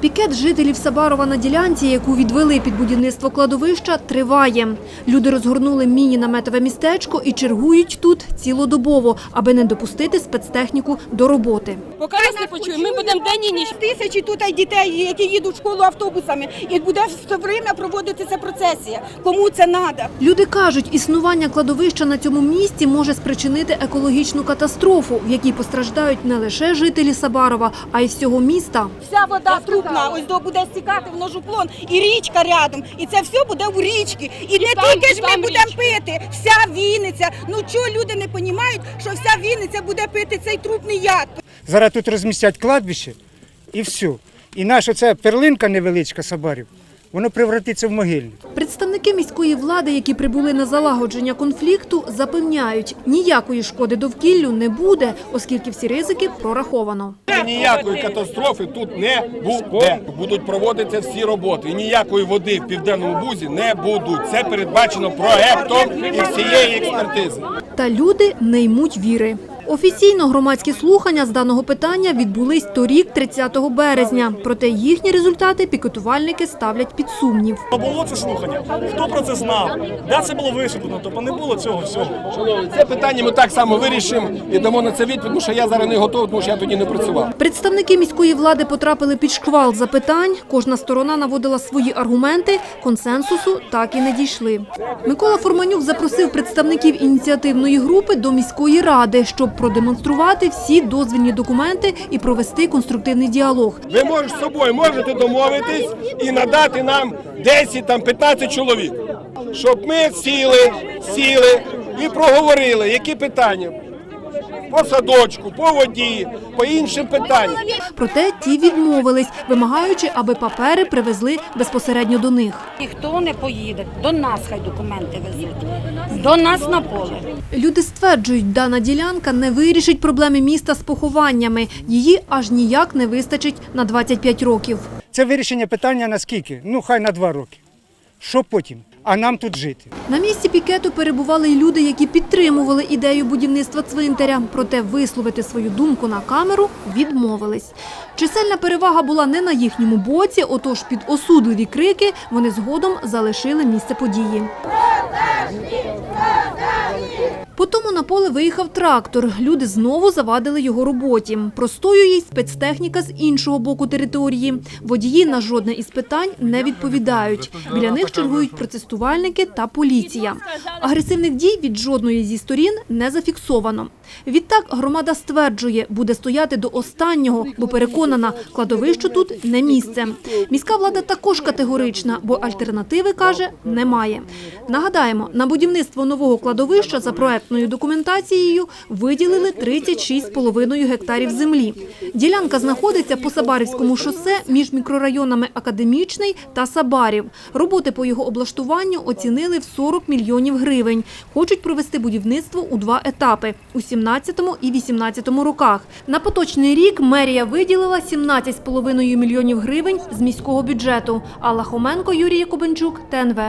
Пікет жителів Сабарова на ділянці, яку відвели під будівництво кладовища, триває. Люди розгорнули міні-наметове містечко і чергують тут цілодобово, аби не допустити спецтехніку до роботи. Поки нас не почуємо, ми будемо день і ніч. Тисячі тут дітей, які їдуть в школу автобусами, і буде все время проводитися процесія. Кому це треба? Люди кажуть, існування кладовища на цьому місці може спричинити екологічну катастрофу, в якій постраждають не лише жителі Сабарова, а й всього міста. Вся вода трупна, ось до буде стікати в ножуклон, і річка рядом, і це все буде у річці. І, не там, тільки ж ми будемо пити, вся Вінниця. Ну чого люди не розуміють, що вся Вінниця буде пити цей трупний яд? Зараз тут розмістять кладбище і все. І наша ця перлинка невеличка Сабарів, воно превратиться в могильник. Представники міської влади, які прибули на залагодження конфлікту, запевняють, ніякої шкоди довкіллю не буде, оскільки всі ризики прораховано. Ніякої катастрофи тут не буде. Будуть проводитися всі роботи. І ніякої води в південному бузі не будуть. Це передбачено проектом і всієї експертизи. Та люди не ймуть віри. Офіційно громадські слухання з даного питання відбулись торік, 30 березня. Проте їхні результати пікетувальники ставлять під сумнів. Було це слухання? Хто про це знав? Де це було вишукано? Тобто не було цього всього. Це питання ми так само вирішимо і дамо на це відповідь, тому що я зараз не готовий, тому що я тоді не працював. Представники міської влади потрапили під шквал запитань. Кожна сторона наводила свої аргументи. Консенсусу так і не дійшли. Микола Форманюк запросив представників ініціативної групи до міської ради, щоб продемонструвати всі дозвільні документи і провести конструктивний діалог. Ви можете з собою можете домовитись і надати нам 10 там 15 чоловік, щоб ми сіли, сіли і проговорили, які питання. По садочку, по воді, по іншим питанням. Проте ті відмовились, вимагаючи, аби папери привезли безпосередньо до них. Ніхто не поїде. До нас хай документи везуть. До нас на поле. Люди стверджують, дана ділянка не вирішить проблеми міста з похованнями. Її аж ніяк не вистачить на 25 років. Це вирішення питання на скільки? Ну, хай на два роки. Що потім? А нам тут жити. На місці пікету перебували й люди, які підтримували ідею будівництва цвинтаря. Проте висловити свою думку на камеру відмовились. Чисельна перевага була не на їхньому боці, отож під осудливі крики вони згодом залишили місце події. Потому на поле виїхав трактор. Люди знову завадили його роботі. Простою їй спецтехніка з іншого боку території. Водії на жодне із питань не відповідають. Біля них чергують протестувальники та поліція. Агресивних дій від жодної зі сторін не зафіксовано. Відтак громада стверджує, буде стояти до останнього, бо переконана, кладовищу тут не місце. Міська влада також категорична, бо альтернативи, каже, немає. Нагадаємо, на будівництво нового кладовища за проектною документацією виділили 36,5 гектарів землі. Ділянка знаходиться по Сабарівському шосе між мікрорайонами Академічний та Сабарів. Роботи по його облаштуванню оцінили в 40 мільйонів гривень. Хочуть провести будівництво у два етапи – у 17 і 18 роках. На поточний рік мерія виділила 17,5 мільйонів гривень з міського бюджету. Алла Хоменко, Юрій Якубенчук, ТНВ.